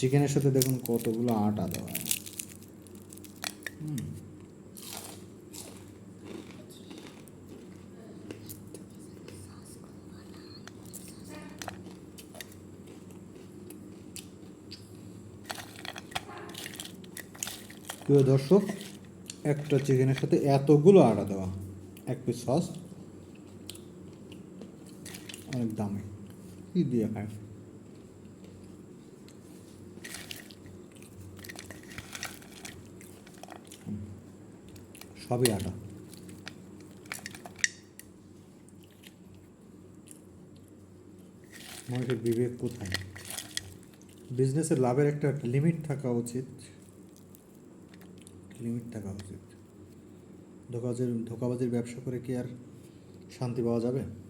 চিকেনের সাথে দেখুন কতগুলো আটা দেওয়া। প্রিয় দর্শক, একটা চিকেনের সাথে এতগুলো আটা দেওয়া, এক পিস সস অনেক দামি কি দিয়ে খায় সবই আটা। মানুষের বিবেক কোথায়? বিজনেসের লাভের একটা লিমিট থাকা উচিত। লিমিট থাকা উচিত। ধোকাবাজির ধোকাবাজির ব্যবসা করে কি আর শান্তি পাওয়া যাবে?